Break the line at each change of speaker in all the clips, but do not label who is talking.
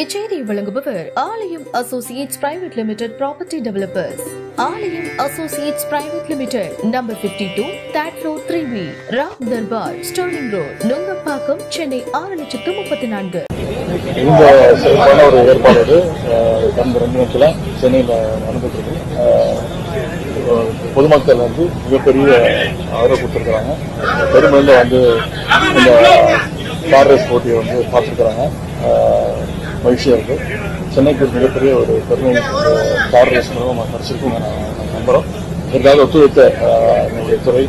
இச்செய்தியை வழங்குபவர் Aalayam associates private limited property developers. Aalayam associates private limited number 52 two that road three B Ram Darbar Sterling road Nungambakkam Chennai ஆறு லட்சத்து முப்பத்தி நான்கு.
இந்த சிறப்பான ஒரு ஏற்பாடு கடந்த ரெண்டு நாட்களா சென்னையில் நடந்துட்டு பொதுமக்கள் வந்து மிகப்பெரிய ஆதரவு கொடுத்துருக்குறாங்க. பெருமையில் வந்து இந்த கார் ரேஸ் போட்டியை வந்து பார்த்துருக்குறாங்க. மகிழ்ச்சியாக இருக்கு. சென்னைக்கு ஒரு மிகப்பெரிய ஒரு பெருமை கார் ரேஸ் மூலமாக கிடைச்சிருக்கும் நான் நான் நம்புகிறோம் இதற்காக ஒத்துழைத்த அஹ், என்னுடைய துறை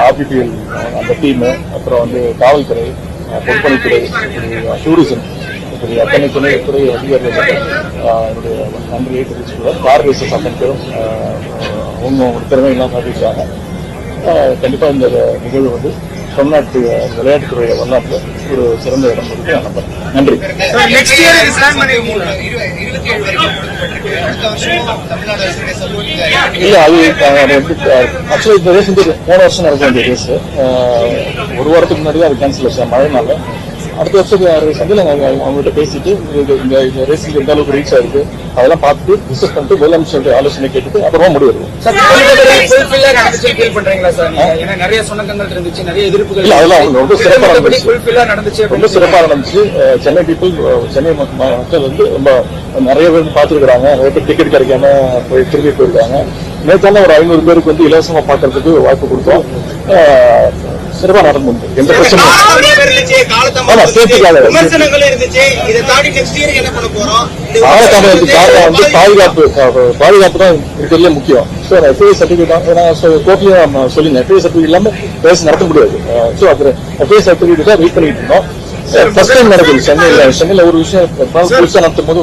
ஆர்பிபிஎல் அந்த டீமு அப்புறம் வந்து காவல்துறை பொதுப்பணித்துறை டூரிசம் இப்படி அத்தனை துணை துறை அதிகாரிகளுக்கு என்னுடைய நன்றியை தெரிவிச்சுக்கிறோம். கார் ரேசஸ் அத்தனை பேரும் அவங்க திறமையெல்லாம் காட்டியிருக்காங்க கண்டிப்பாக இந்த நிகழ்வு வந்து தமிழ்நாட்டு விளையாட்டுத்துறை வரலாற்றில் ஒரு சிறந்த இடம் நான் நம்புறேன் நன்றி. இல்ல அது ஆக்சுவலி இந்த ரேஸ் வந்து போன வருஷம் நடக்க வேண்டிய ரேஸ் ஒரு வாரத்துக்கு முன்னாடி அது கேன்சல் ஆச்சு. மழைனால அடுத்த வருஷம் வந்து நாங்கள் அவங்ககிட்ட பேசிட்டு இந்த இந்த ரேஸுக்கு எந்த அளவுக்கு ரீச் ஆயிருக்கு அதெல்லாம் பார்த்துட்டு டிஸ்கஸ் பண்ணிட்டு முதலமைச்சருடைய ஆலோசனை கேட்டுட்டு அப்புறமா முடிவு?
ஏன்னா நிறைய சுணக்கங்கள் இருந்துச்சு நிறைய எதிர்ப்புகள்
இல்ல, அதெல்லாம் அவங்க ரொம்ப சிறப்பா நடந்துச்சு. ரொம்ப சிறப்பாக நடந்துச்சு. சென்னை பீப்புள் சென்னை மக்கள் வந்து ரொம்ப நிறைய பேர் பார்த்துருக்காங்க நிறைய பேர் டிக்கெட் கிடைக்காம போய் திரும்பி போயிருக்காங்க. நேற்றான ஒரு ஐநூறு பேருக்கு வந்து இலவசமா பார்க்கறதுக்கு வாய்ப்பு கொடுத்தோம். சிறப்பா நடந்து எந்த பிரச்சனையும்
காலதாமதம் இருந்துச்சு.
ஆமா, safety காக.
காலதாமதம் விமர்சனங்கள் இருந்துச்சு. இதை தாண்டி நெக்ஸ்ட் இயர் என்ன பண்ண போறோம்? இந்த
காலதாமதத்துக்கு காரணம் வந்து பாதுகாப்பு பாதுகாப்பு. தான் இருக்கிறதுல முக்கியம். ஸோ எஃப்ஐ சர்டிஃபிகேட் தான். ஏன்னா கோர்ட்லயும் சொல்லிங்க எஃப்ஐ சர்டிஃபிகேட் இல்லாம ரேஸ் நடத்த முடியாது. ஸோ அது எஃப்ஐ சர்டிஃபிகேட் தான் வெயிட் பண்ணிட்டு இருந்தோம். ஃபர்ஸ்ட் டைம் நடக்குது சென்னையில சென்னையில ஒரு விஷயம் புதுசா நடத்தும் போது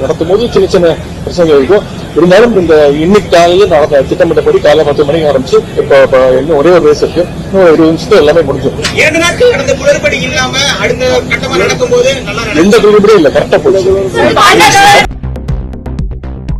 நடத்தும் போது சின்ன சின்ன பிரச்சனைகள் இருக்கும் இருந்தாலும் இந்த இன்னைக்கு காலையில நடந்த திட்டமிட்டபடி காலைல பத்து மணிக்கு ஆரம்பிச்சு இப்போ இன்னும் ஒரே ஒரு ரேஸ் இருக்கு இன்னும் இருபது நிமிஷத்துல எல்லாமே முடிஞ்சிடும்
இரண்டு நாட்கள் நடந்த குளறுபடி இல்லாம அடுத்த கட்டமா நடக்கும் போது நல்லா நடக்கும்
எந்த குழுபடியும் இல்லை கரெக்டா போச்சு